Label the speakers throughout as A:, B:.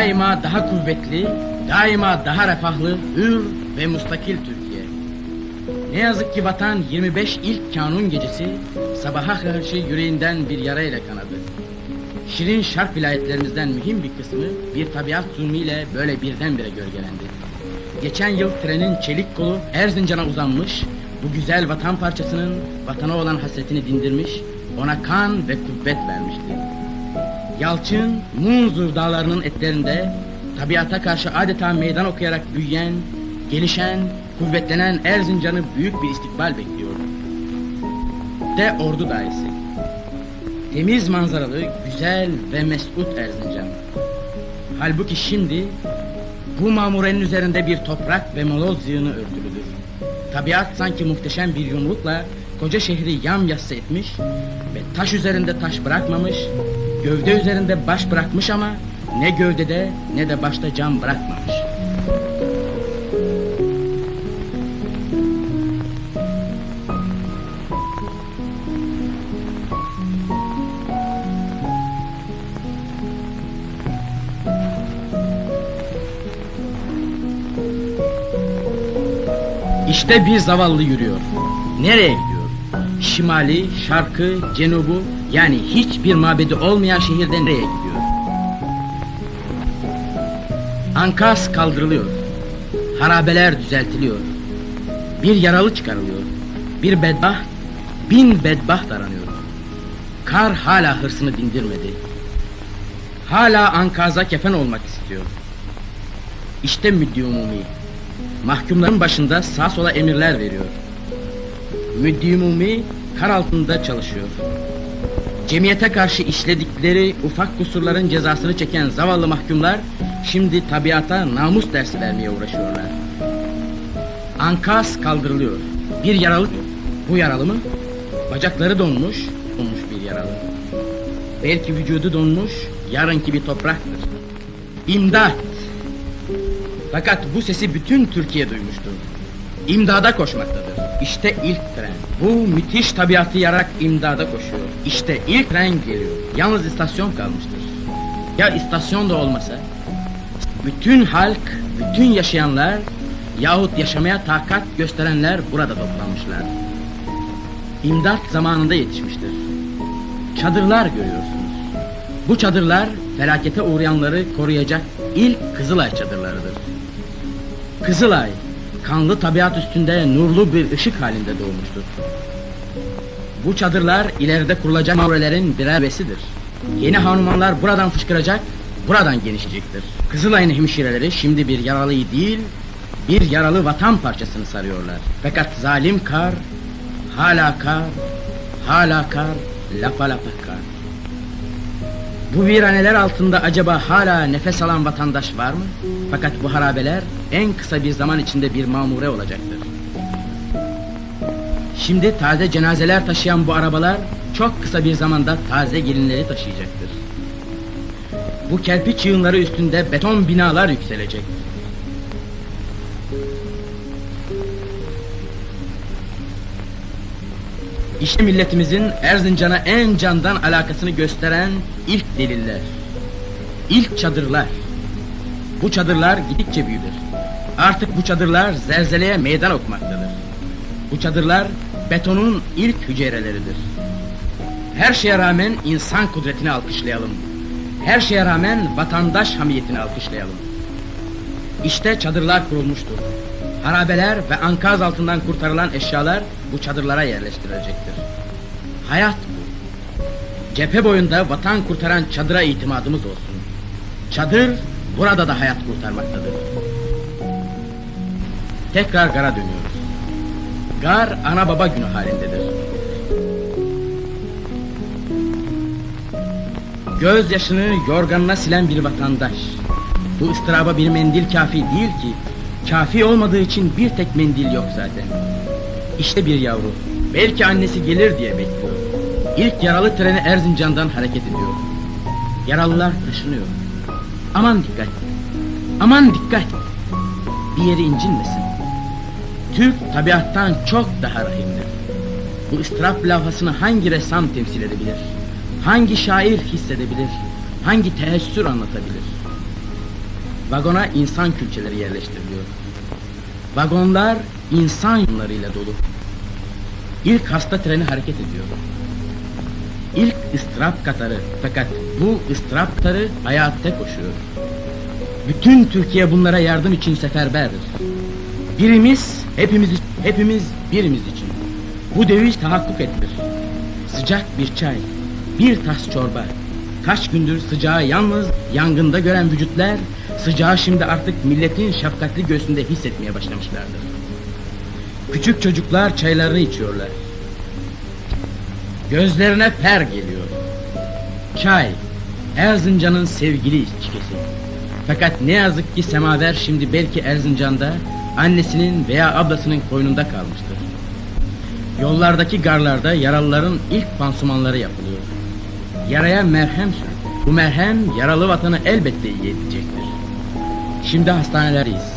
A: Daima daha kuvvetli, daima daha refahlı, hür ve mustakil Türkiye. Ne yazık ki vatan 25 ilk kanun gecesi sabaha karşı yüreğinden bir yarayla kanadı. Şirin şark vilayetlerimizden mühim bir kısmı bir tabiat zulmüyle böyle birdenbire gölgelendi. Geçen yıl trenin çelik kolu Erzincan'a uzanmış, bu güzel vatan parçasının vatana olan hasretini dindirmiş, ona kan ve kuvvet vermişti. Yalçın, Munzur dağlarının etlerinde tabiata karşı adeta meydan okuyarak büyüyen, gelişen, kuvvetlenen Erzincan'ı büyük bir istikbal bekliyordu. De ordu dairesi. Temiz manzaralı, güzel ve mesut Erzincan. Halbuki şimdi bu mamurenin üzerinde bir toprak ve moloz yığını örtülüdür. Tabiat sanki muhteşem bir yumrukla koca şehri yamyassı etmiş ve taş üzerinde taş bırakmamış, gövde üzerinde baş bırakmış ama ne gövdede ne de başta cam bırakmamış. İşte bir zavallı yürüyor. Nereye gidiyor? Şimali, şarkı, cenubu yani hiçbir mabedi olmayan şehirde nereye gidiyor? Ankaz kaldırılıyor. Harabeler düzeltiliyor. Bir yaralı çıkarılıyor. Bir bedbaht, bin bedbaht aranıyor. Kar hala hırsını dindirmedi. Hala ankaza kefen olmak istiyor. İşte müddi umumi. Mahkumların başında sağ sola emirler veriyor. Müddi umumi kar altında çalışıyor. Cemiyete karşı işledikleri ufak kusurların cezasını çeken zavallı mahkumlar şimdi tabiata namus dersi vermeye uğraşıyorlar. Ankaz kaldırılıyor. Bir yaralı. Bu yaralı mı? Bacakları donmuş, donmuş bir yaralı. Belki vücudu donmuş, yarınki bir topraktır. İmdat! Fakat bu sesi bütün Türkiye duymuştur. İmdada koşmaktadır. İşte ilk tren. Bu müthiş tabiatı yarak imdada koşuyor. İşte ilk tren geliyor. Yalnız istasyon kalmıştır. Ya istasyon da olmasa? Bütün halk, bütün yaşayanlar yahut yaşamaya takat gösterenler burada toplanmışlar. İmdat zamanında yetişmiştir. Çadırlar görüyorsunuz. Bu çadırlar felakete uğrayanları koruyacak ilk Kızılay çadırlarıdır. Kızılay, kanlı tabiat üstünde nurlu bir ışık halinde doğmuştur. Bu çadırlar ileride kurulacak mavrelerin birer besidir. Yeni hanumanlar buradan fışkıracak, buradan genişleyecektir. Kızılay'ın hemşireleri şimdi bir yaralıyı değil, bir yaralı vatan parçasını sarıyorlar. Fakat zalim kar, hala kar, hala kar, lapa lapa kar. Bu viraneler altında acaba hala nefes alan vatandaş var mı? Fakat bu harabeler en kısa bir zaman içinde bir mamure olacaktır. Şimdi taze cenazeler taşıyan bu arabalar çok kısa bir zamanda taze gelinleri taşıyacaktır. Bu kerpiç yığınları üstünde beton binalar yükselecek. İşte milletimizin Erzincan'a en candan alakasını gösteren ilk deliller. İlk çadırlar. Bu çadırlar gidikçe büyüdür. Artık bu çadırlar zelzeleye meydan okumaktadır. Bu çadırlar betonun ilk hücreleridir. Her şeye rağmen insan kudretini alkışlayalım. Her şeye rağmen vatandaş hamiyetini alkışlayalım. İşte çadırlar kurulmuştur. Harabeler ve ankaz altından kurtarılan eşyalar bu çadırlara yerleştirilecektir. Hayat bu. Cephe boyunda vatan kurtaran çadıra itimadımız olsun. Çadır burada da hayat kurtarmaktadır. Tekrar gara dönüyoruz. Gar ana baba günü halindedir. Gözyaşını yorganına silen bir vatandaş. Bu ıstıraba bir mendil kafi değil ki. Kafi olmadığı için bir tek mendil yok zaten. İşte bir yavru. Belki annesi gelir diye bekliyor. İlk yaralı treni Erzincan'dan hareket ediyor. Yaralılar taşınıyor. Aman dikkat. Aman dikkat. Bir yeri incinmesin. Türk tabiattan çok daha rahimdir. Bu ıstırap levhasını hangi ressam temsil edebilir? Hangi şair hissedebilir? Hangi teessür anlatabilir? Vagona insan külçeleri yerleştiriliyor. Vagonlar insan yunlarıyla dolu. İlk hasta treni hareket ediyor. İlk ıstırap katarı fakat bu ıstırap katarı hayatta koşuyor. Bütün Türkiye bunlara yardım için seferberdir. Birimiz hepimiz hepimiz birimiz için. Bu deviz tahakkuk edilir. Sıcak bir çay, bir tas çorba. Kaç gündür sıcağı yalnız yangında gören vücutlar sıcağı şimdi artık milletin şefkatli göğsünde hissetmeye başlamışlardır. Küçük çocuklar çaylarını içiyorlar. Gözlerine fer geliyor. Çay, Erzincan'ın sevgili içkisi. Fakat ne yazık ki semaver şimdi belki Erzincan'da annesinin veya ablasının koynunda kalmıştır. Yollardaki garlarda yaralıların ilk pansumanları yapılıyor. Yaraya merhem sürülür. Bu merhem yaralı vatanı elbette iyi edecektir. Şimdi hastanelerdeyiz.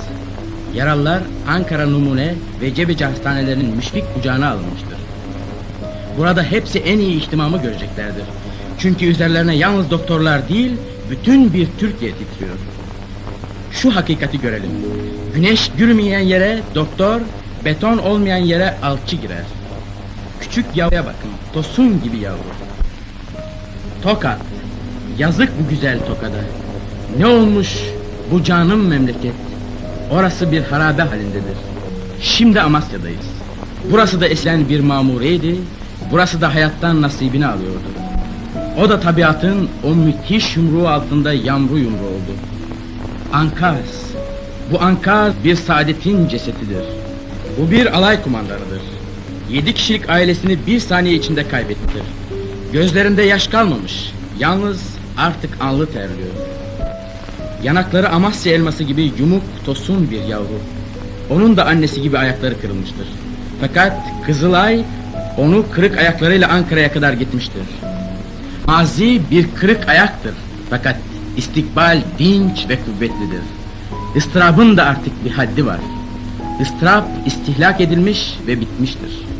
A: Yaralılar Ankara Numune ve Cebeci hastanelerinin müşfik kucağına alınmıştır. Burada hepsi en iyi ihtimamı göreceklerdir. Çünkü üzerlerine yalnız doktorlar değil, bütün bir Türkiye titriyor. Şu hakikati görelim. Güneş gürmeyen yere doktor, beton olmayan yere alçı girer. Küçük yavruya bakın, tosun gibi yavru. Tokat, yazık bu güzel Tokat'a. Ne olmuş bu canım memleket? Orası bir harabe halindedir. Şimdi Amasya'dayız. Burası da eskiden bir mamureydi, burası da hayattan nasibini alıyordu. O da tabiatın o müthiş yumruğu altında yamru yumru oldu. Ankaz. Bu Ankaz bir saadetin cesetidir. Bu bir alay kumandanıdır. Yedi kişilik ailesini bir saniye içinde kaybettir. Gözlerinde yaş kalmamış. Yalnız artık alnı terliyor. Yanakları Amasya elması gibi yumuk tosun bir yavru. Onun da annesi gibi ayakları kırılmıştır. Fakat Kızılay onu kırık ayaklarıyla Ankara'ya kadar gitmiştir. Mazi bir kırık ayaktır. Fakat istikbal dinç ve kuvvetlidir. Istırabın da artık bir haddi var. Istırap istihlak edilmiş ve bitmiştir.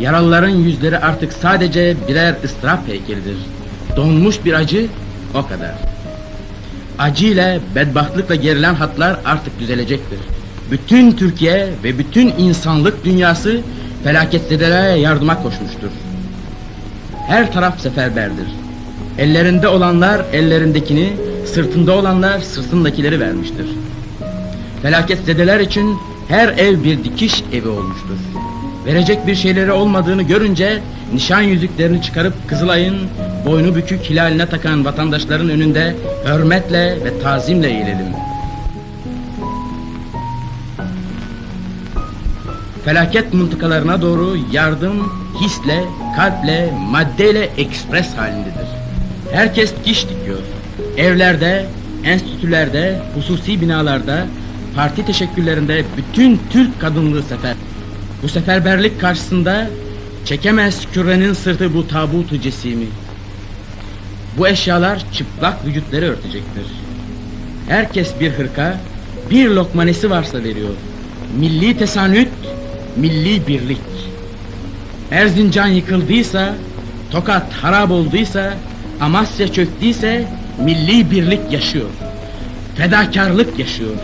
A: Yaralıların yüzleri artık sadece birer ıstırap heykelidir. Donmuş bir acı o kadar. Acı ile bedbahtlıkla gerilen hatlar artık düzelecektir. Bütün Türkiye ve bütün insanlık dünyası felaketzedelere yardıma koşmuştur. Her taraf seferberdir. Ellerinde olanlar ellerindekini, sırtında olanlar sırtındakileri vermiştir. Felaketzedeler için her ev bir dikiş evi olmuştur. Verecek bir şeyleri olmadığını görünce nişan yüzüklerini çıkarıp Kızılay'ın boynu bükük hilaline takan vatandaşların önünde hürmetle ve tazimle eğilelim. Felaket mıntıkalarına doğru yardım hisle, kalple, maddeyle ekspres halindedir. Herkes dikiş dikiyor. Evlerde, enstitülerde, hususi binalarda, parti teşekkürlerinde bütün Türk kadınlığı sefer. Bu seferberlik karşısında çekemez kürenin sırtı bu tabutu cesimi. Bu eşyalar çıplak vücutları örtecektir. Herkes bir hırka, bir lokmanesi varsa veriyor. Milli tesanüt, milli birlik. Erzincan yıkıldıysa, Tokat harap olduysa, Amasya çöktüyse milli birlik yaşıyor. Fedakarlık yaşıyor.